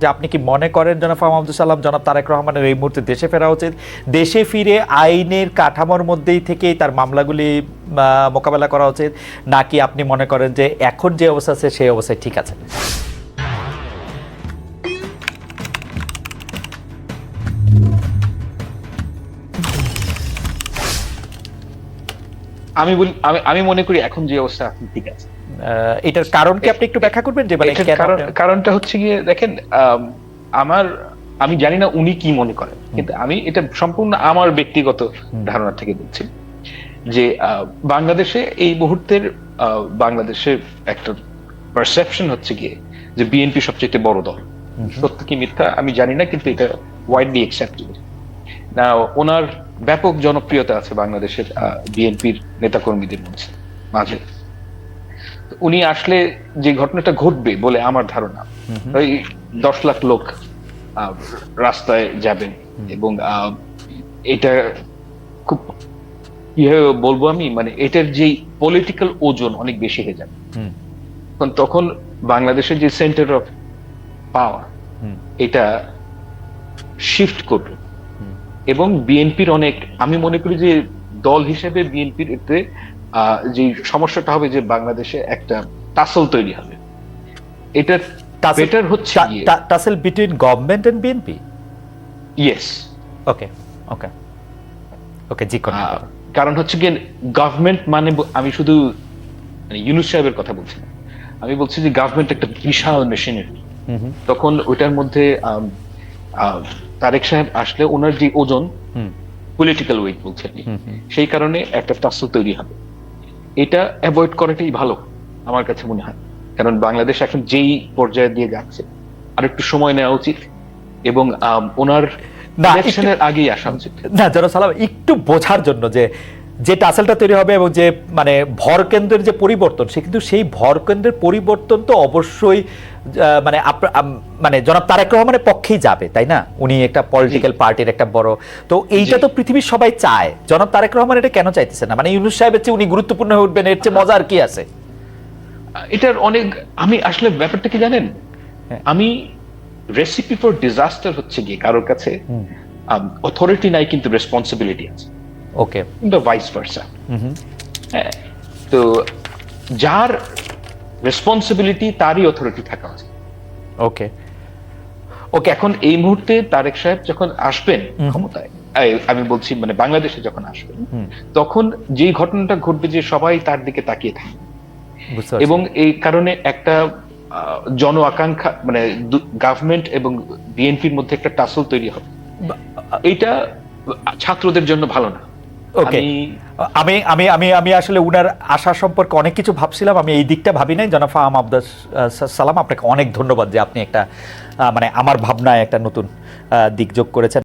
যে আপনি কি মনে করেন জনাব আব্দুল সালাম, জনাব তারেক রহমানের এই মুহূর্তে দেশে ফেরা উচিত? দেশে ফিরে আইনের কাঠামোর মধ্যেই থেকেই তার মামলাগুলি মোকাবেলা করা উচিত, নাকি আপনি মনে করেন যে এখন যে অবস্থা আছে, সেই অবস্থায় ঠিক আছে আমি বলি আমি আমি মনে করি এখন যে অবস্থা ঠিক আছে। এটার কারণ কি আপনি একটু ব্যাখ্যা করবেন যে মানে কারণটা হচ্ছে গিয়ে দেখেন আমার আমি জানি না উনি কি মনে করেন কিন্তু আমি এটা সম্পূর্ণ আমার ব্যক্তিগত ধারণা থেকে বলছি যে বাংলাদেশে এই মুহূর্তের বাংলাদেশের একটা পারসেপশন হচ্ছে গিয়ে যে বিএনপি সবচেয়ে বড় দল। সত্য কি মিথ্যা আমি জানি না কিন্তু এটা ওয়াইডলি অ্যাকসেপ্টেড না ওনার ব্যাপক জনপ্রিয়তা আছে বাংলাদেশের বিএনপির নেতাকর্মীদের মধ্যে মাঝে। উনি আসলে যে ঘটনাটা ঘটবে বলে আমার ধারণা ওই দশ লাখ লোক রাস্তায় যাবেন এবং আহ, এটা খুব কীভাবে বলব আমি মানে এটার যে পলিটিক্যাল ওজন অনেক বেশি হয়ে যাবে। তখন বাংলাদেশের যে সেন্টার অফ পাওয়ার এটা শিফট করবে। এবং বিএনপির অনেক আমি মনে করি যে দল হিসেবে বিএনপির এতে যে সমস্যাটা হবে যে বাংলাদেশে একটা টাসল তৈরি হবে। এটা বেটার হচ্ছে tussle between government and BNP yes okay okay okay জি কোন কারণ হচ্ছে গিয়ে গভর্নমেন্ট মানে আমি শুধু মানে ইউনুস সাহেবের কথা বলছি না। আমি বলছি যে গভর্নমেন্ট একটা বিশাল মেশিনারি তখন ওইটার মধ্যে তারেক সাহেব আসলে ওনার যে ওজন পলিটিক্যাল ওয়েট। সেই কারণে একটা টাসল তৈরি হবে। এটা অ্যাভয়েড করাটাই ভালো আমার কাছে মনে হয়। কারণ বাংলাদেশ এখন যেই পর্যায়ে দিয়ে যাচ্ছে আর একটু সময় নেওয়া উচিত এবং ওনার ইলেকশনের আগেই আসা উচিত। না যারা সালাম একটু বোঝার জন্য যে যে টাসেলটা তৈরি হবে এবং যে মানে ভর কেন্দ্রের যে পরিবর্তন সে কিন্তু সেই ভর কেন্দ্রের পরিবর্তন তো অবশ্যই মানে মানে জনাব তারেক রহমানের পক্ষেই যাবে তাই না? উনি একটা পলিটিক্যাল পার্টির একটা বড় তো এইটা তো পৃথিবীর সবাই চায়। জনাব তারেক রহমান এটা কেন চাইতেছে না? মানে ইউনুস সাহেবের চেয়ে উনি গুরুত্বপূর্ণ হয়ে উঠবেন এর চেয়ে মজার কি আছে? এটার অনেক আমি আসলে ব্যাপারটা কি জানেন? হ্যাঁ। আমি রেসিপি ফর ডিজাস্টার হচ্ছে গিয়ে কারোর কাছে অথরিটি নাই কিন্তু রেসপন্সিবিলিটি আছে। ওকে কিন্তু ভাইস ভার্সা তো যার রেসপন্সিবিলিটি তারই অথরিটি থাকা উচিত। ওকে ওকে এখন এই মুহূর্তে তারেক সাহেব যখন আসবেন ক্ষমতায় আমি বলছি মানে বাংলাদেশে যখন আসবেন তখন যেই ঘটনাটা ঘটবে যে সবাই তার দিকে তাকিয়ে থাকে এবং এই কারণে একটা জন আকাঙ্ক্ষা মানে গভর্নমেন্ট এবং বিএনপির মধ্যে একটা টাসল তৈরি হবে। এইটা ছাত্রদের জন্য ভালো না। ওকে আমি আমি আমি আমি আসলে উনার আশা সম্পর্কে অনেক কিছু ভাবছিলাম আমি এই দিকটা ভাবি নাই। জনাফা আম আব্দাস সালাম আপনাকে অনেক ধন্যবাদ যে আপনি একটা মানে আমার ভাবনায় একটা নতুন দিক যোগ করেছেন।